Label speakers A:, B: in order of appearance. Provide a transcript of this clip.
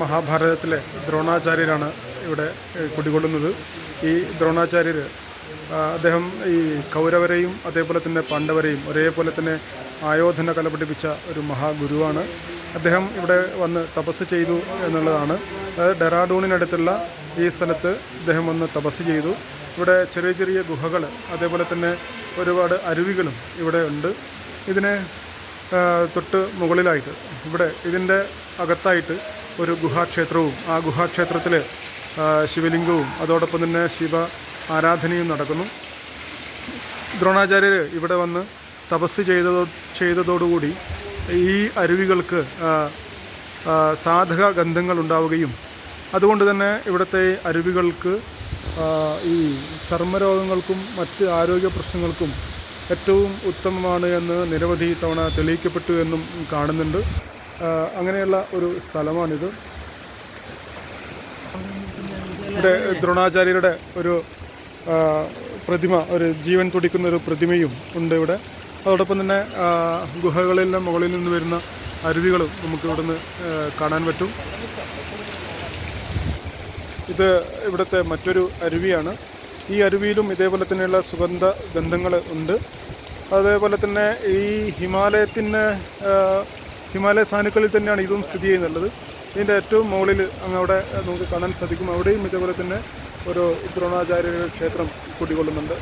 A: മഹാഭാരതത്തിലെ ദ്രോണാചാര്യരാണ് ഇവിടെ കുടികൊള്ളുന്നത്. ഈ ദ്രോണാചാര്യർ അദ്ദേഹം ഈ കൗരവരെയും അതേപോലെ തന്നെ പാണ്ഡവരെയും ഒരേപോലെ തന്നെ ആയോധന കല പഠിപ്പിച്ച ഒരു മഹാഗുരുവാണ്. അദ്ദേഹം ഇവിടെ വന്ന് തപസ് ചെയ്തു എന്നുള്ളതാണ്. അതായത് ഡെറാഡൂണിനടുത്തുള്ള ഈ സ്ഥലത്ത് അദ്ദേഹം വന്ന് തപസ് ചെയ്തു. ഇവിടെ ചെറിയ ചെറിയ ഗുഹകൾ അതേപോലെ തന്നെ ഒരുപാട് അരുവികളും ഇവിടെ ഉണ്ട്. ഇതിനെ തൊട്ട് മുകളിലായിട്ട് ഇവിടെ ഇതിന്റെ അകത്തായിട്ട് ഒരു ഗുഹാക്ഷേത്രവും ആ ഗുഹാക്ഷേത്രത്തിൽ ശിവലിംഗവും അതോടൊപ്പം തന്നെ ശിവ ആരാധനയും നടക്കുന്നു. ദ്രോണാചാര്യർ ഇവിടെ വന്ന് തപസ് ചെയ്തതോ ചെയ്തതോടുകൂടി ഈ അരുവികൾക്ക് സാധക ഗന്ധങ്ങൾ ഉണ്ടാവുകയും അതുകൊണ്ട് തന്നെ ഇവിടുത്തെ അരുവികൾക്ക് ഈ ചർമ്മരോഗങ്ങൾക്കും മറ്റ് ആരോഗ്യ പ്രശ്നങ്ങൾക്കും ഏറ്റവും ഉത്തമമാണ് എന്ന് നിരവധി തവണ തെളിയിക്കപ്പെട്ടു എന്നും കാണുന്നുണ്ട്. അങ്ങനെയുള്ള ഒരു സ്ഥലമാണിത്. ഇവിടെ ദ്രോണാചാര്യരുടെ ഒരു പ്രതിമ ഒരു ജീവൻ തുടിക്കുന്ന ഒരു പ്രതിമയും ഉണ്ട് ഇവിടെ. അതോടൊപ്പം തന്നെ ഗുഹകളിൽ ഗുഹകളിലെ മുകളിൽ നിന്ന് വരുന്ന അരുവികളും നമുക്ക് ആ, കാണാൻ പറ്റും. ഇത് ഇവിടുത്തെ മറ്റൊരു അരുവിയാണ്. ഈ അരുവിയിലും ഇതേപോലെ തന്നെയുള്ള സുഗന്ധ ഗന്ധങ്ങൾ ഉണ്ട്. അതേപോലെ തന്നെ ഈ ഹിമാലയത്തിന് ഹിമാലയ സാനുക്കളിൽ തന്നെയാണ് ഇതും സ്ഥിതി ചെയ്യുന്നുള്ളത്. ഇതിന്റെ ഏറ്റവും മുകളിൽ അങ്ങ് അവിടെ നമുക്ക് കാണാൻ സാധിക്കും. അവിടെയും ഇതേപോലെ തന്നെ ഒരു ദ്രോണാചാര്യ ക്ഷേത്രം കുടികൊള്ളുന്നുണ്ട്